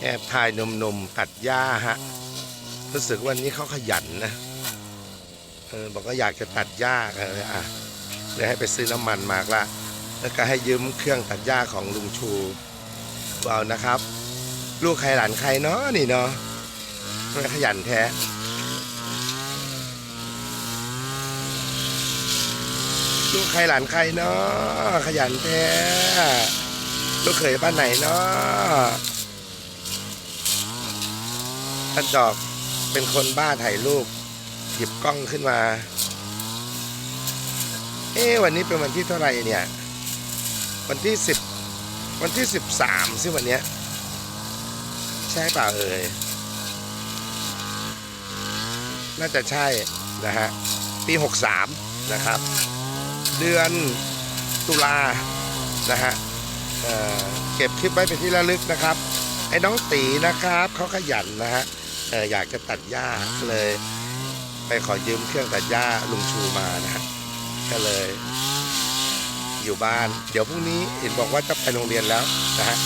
แอบถ่ายหนุ่มๆตัดหญ้าฮะรู้สึกวันนี้เขาขยันนะเออบอกว่าอยากจะตัดหญ้าเลยอะเดี๋ยให้ไปซื้อน้ำมันมากละแล้วก็ให้ยืมเครื่องตัดหญ้าของลุงชูเอานะครับ ลูกใครหลานใครเนาะนี่เนาะไมขยันแท้ลูกใครหลานใครเนาะขยันแท้ลูกเขยบ้านไหนเนาะ ท่านดอกเป็นคนบ้าถ่ายรูป หยิบกล้องขึ้นมา เอ๊วันนี้เป็นวันที่เท่าไหร่เนี่ย วันที่สิบวันที่สิบสามสิวันเนี้ย ใช่เปล่าเอ่ยน่าจะใช่นะฮะ ปีหกสามนะครับ เดือนตุลานะฮะเเก็บคลิปไว้เป็นที่ระลึกนะครับ ไอ้น้องตีนะครับเขาขยันนะฮะ เอ่ออยากจะตัดหญ้าก็เลย ไปขอยืมเครื่องตัดหญ้าลุงชูมานะ ก็เลย อยู่บ้าน เดี๋ยวพรุ่งนี้เห็นบอกว่าจะไปโรงเรียนแล้วนะฮะ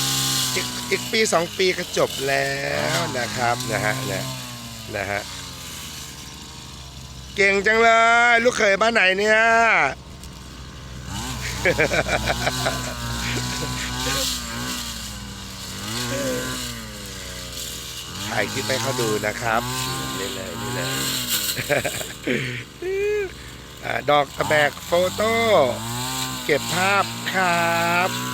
อีกอีกปีสองปีก็จบแล้วนะครับนะฮะนะนะฮะเก่งจังเลย ลูกเขยบ้านไหนเนี่ย ถ่ายคลิปให้เขาดูนะครับนี่เลยนี่เลยอดอกตะแบกโฟโต้เก็บภาพครับ